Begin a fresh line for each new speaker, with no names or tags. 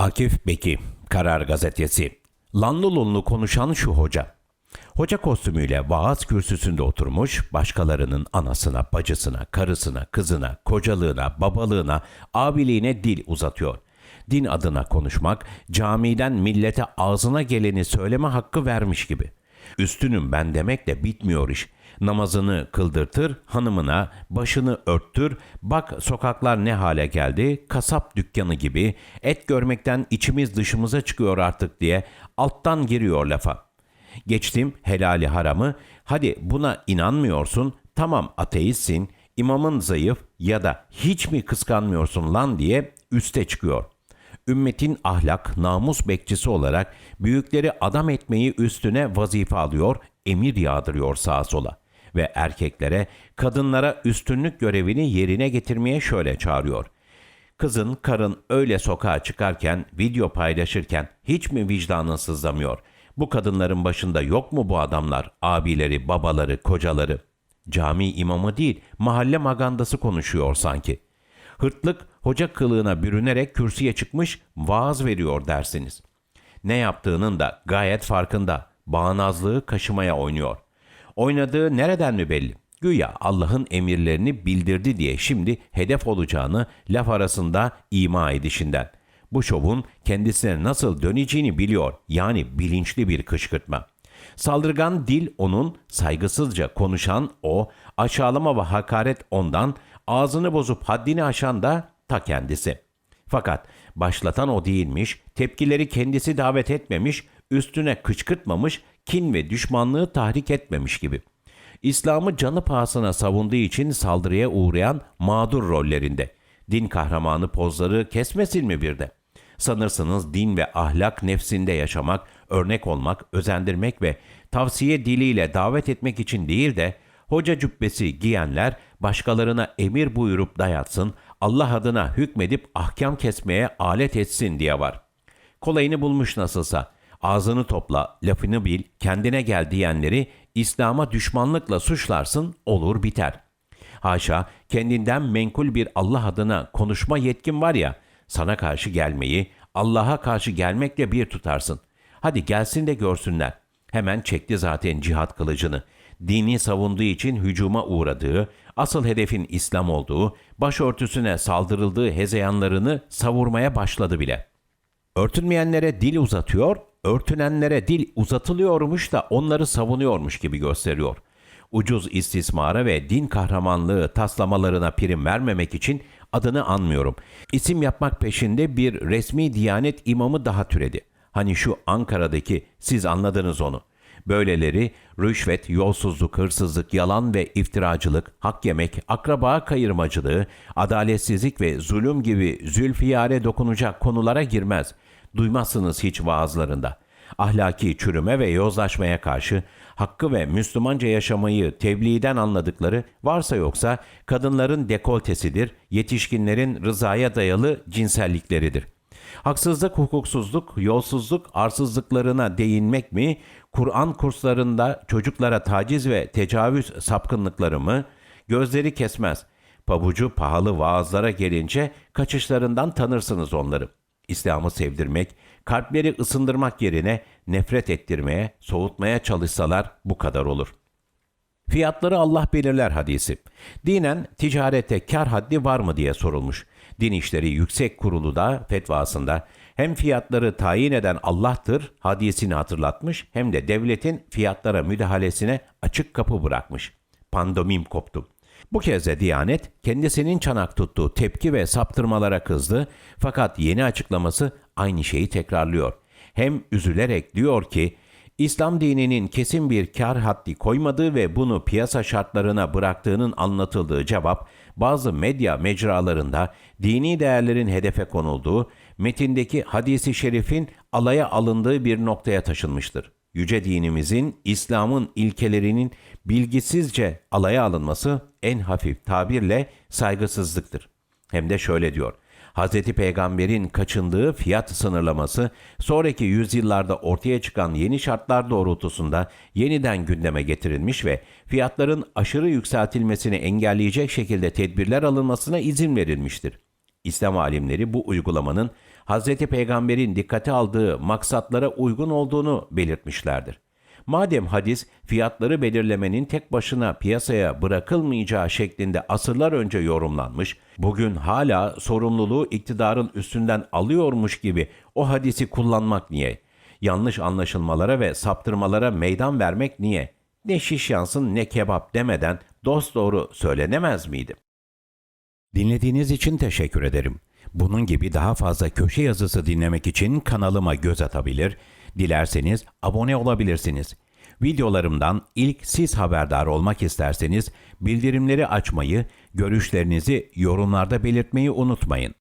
Akif Beki, Karar Gazetesi. Lanlı konuşan şu hoca. Hoca kostümüyle vaaz kürsüsünde oturmuş, başkalarının anasına, bacısına, karısına, kızına, kocalığına, babalığına, abiliğine dil uzatıyor. Din adına konuşmak, camiden millete ağzına geleni söyleme hakkı vermiş gibi. Üstünüm ben demekle bitmiyor iş. Namazını kıldırtır, hanımına başını örttür, bak sokaklar ne hale geldi, kasap dükkanı gibi, et görmekten içimiz dışımıza çıkıyor artık diye alttan giriyor lafa. Geçtim helali haramı, hadi buna inanmıyorsun, tamam ateistsin, imamın zayıf ya da hiç mi kıskanmıyorsun lan diye üste çıkıyor. Ümmetin ahlak, namus bekçisi olarak büyükleri adam etmeyi üstüne vazife alıyor, emir yağdırıyor sağa sola ve erkeklere, kadınlara üstünlük görevini yerine getirmeye şöyle çağırıyor. Kızın, karın öyle sokağa çıkarken, video paylaşırken hiç mi vicdanın sızlamıyor? Bu kadınların başında yok mu bu adamlar, abileri, babaları, kocaları? Cami imamı değil, mahalle magandası konuşuyor sanki. Hırtlık hoca kılığına bürünerek kürsüye çıkmış vaaz veriyor dersiniz. Ne yaptığının da gayet farkında. Bağnazlığı kaşımaya oynuyor. Oynadığı nereden mi belli? Güya Allah'ın emirlerini bildirdi diye şimdi hedef olacağını laf arasında ima edişinden. Bu şovun kendisine nasıl döneceğini biliyor. Yani bilinçli bir kışkırtma. Saldırgan dil onun, saygısızca konuşan o, aşağılama ve hakaret ondan, ağzını bozup haddini aşan da ta kendisi. Fakat başlatan o değilmiş, tepkileri kendisi davet etmemiş, üstüne kışkırtmamış, kin ve düşmanlığı tahrik etmemiş gibi. İslam'ı canı pahasına savunduğu için saldırıya uğrayan mağdur rollerinde. Din kahramanı pozları kesmesin mi bir de? Sanırsınız din ve ahlak nefsinde yaşamak, örnek olmak, özendirmek ve tavsiye diliyle davet etmek için değil de hoca cübbesi giyenler başkalarına emir buyurup dayatsın, Allah adına hükmedip ahkam kesmeye alet etsin diye var. Kolayını bulmuş nasılsa. Ağzını topla, lafını bil, kendine gel diyenleri İslam'a düşmanlıkla suçlarsın, olur biter. Haşa, kendinden menkul bir Allah adına konuşma yetkin var ya, sana karşı gelmeyi, Allah'a karşı gelmekle bir tutarsın. Hadi gelsin de görsünler. Hemen çekti zaten cihat kılıcını. Dini savunduğu için hücuma uğradığı, asıl hedefin İslam olduğu, başörtüsüne saldırıldığı hezeyanlarını savurmaya başladı bile. Örtünmeyenlere dil uzatıyor, örtünenlere dil uzatılıyormuş da onları savunuyormuş gibi gösteriyor. Ucuz istismara ve din kahramanlığı taslamalarına prim vermemek için adını anmıyorum. İsim yapmak peşinde bir resmi diyanet imamı daha türedi. Hani şu Ankara'daki siz anladınız onu. Böyleleri rüşvet, yolsuzluk, hırsızlık, yalan ve iftiracılık, hak yemek, akraba kayırmacılığı, adaletsizlik ve zulüm gibi zülfiyare dokunacak konulara girmez. Duymazsınız hiç vaazlarında. Ahlaki çürüme ve yozlaşmaya karşı hakkı ve Müslümanca yaşamayı tebliğden anladıkları varsa yoksa kadınların dekoltesidir, yetişkinlerin rızaya dayalı cinsellikleridir.'' Haksızlık, hukuksuzluk, yolsuzluk, arsızlıklarına değinmek mi, Kur'an kurslarında çocuklara taciz ve tecavüz sapkınlıkları mı, gözleri kesmez. Pabucu pahalı vaazlara gelince kaçışlarından tanırsınız onları. İslam'ı sevdirmek, kalpleri ısındırmak yerine nefret ettirmeye, soğutmaya çalışsalar bu kadar olur.'' Fiyatları Allah belirler hadisi. Dinen ticarete kar haddi var mı diye sorulmuş. Din İşleri Yüksek Kurulu da fetvasında hem fiyatları tayin eden Allah'tır hadisini hatırlatmış hem de devletin fiyatlara müdahalesine açık kapı bırakmış. Pandomim koptu. Bu kez de Diyanet kendisinin çanak tuttuğu tepki ve saptırmalara kızdı fakat yeni açıklaması aynı şeyi tekrarlıyor. Hem üzülerek diyor ki İslam dininin kesin bir kar haddi koymadığı ve bunu piyasa şartlarına bıraktığının anlatıldığı cevap bazı medya mecralarında dini değerlerin hedefe konulduğu, metindeki hadisi şerifin alaya alındığı bir noktaya taşınmıştır. Yüce dinimizin, İslam'ın ilkelerinin bilgisizce alaya alınması en hafif tabirle saygısızlıktır. Hem de şöyle diyor. Hz. Peygamber'in kaçındığı fiyat sınırlaması sonraki yüzyıllarda ortaya çıkan yeni şartlar doğrultusunda yeniden gündeme getirilmiş ve fiyatların aşırı yükseltilmesini engelleyecek şekilde tedbirler alınmasına izin verilmiştir. İslam alimleri bu uygulamanın Hz. Peygamber'in dikkate aldığı maksatlara uygun olduğunu belirtmişlerdir. Madem hadis fiyatları belirlemenin tek başına piyasaya bırakılmayacağı şeklinde asırlar önce yorumlanmış, bugün hala sorumluluğu iktidarın üstünden alıyormuş gibi o hadisi kullanmak niye? Yanlış anlaşılmalara ve saptırmalara meydan vermek niye? Ne şiş yansın ne kebap demeden dost doğru söylenemez miydi? Dinlediğiniz için teşekkür ederim. Bunun gibi daha fazla köşe yazısı dinlemek için kanalıma göz atabilir, dilerseniz abone olabilirsiniz. Videolarımdan ilk siz haberdar olmak isterseniz bildirimleri açmayı, görüşlerinizi yorumlarda belirtmeyi unutmayın.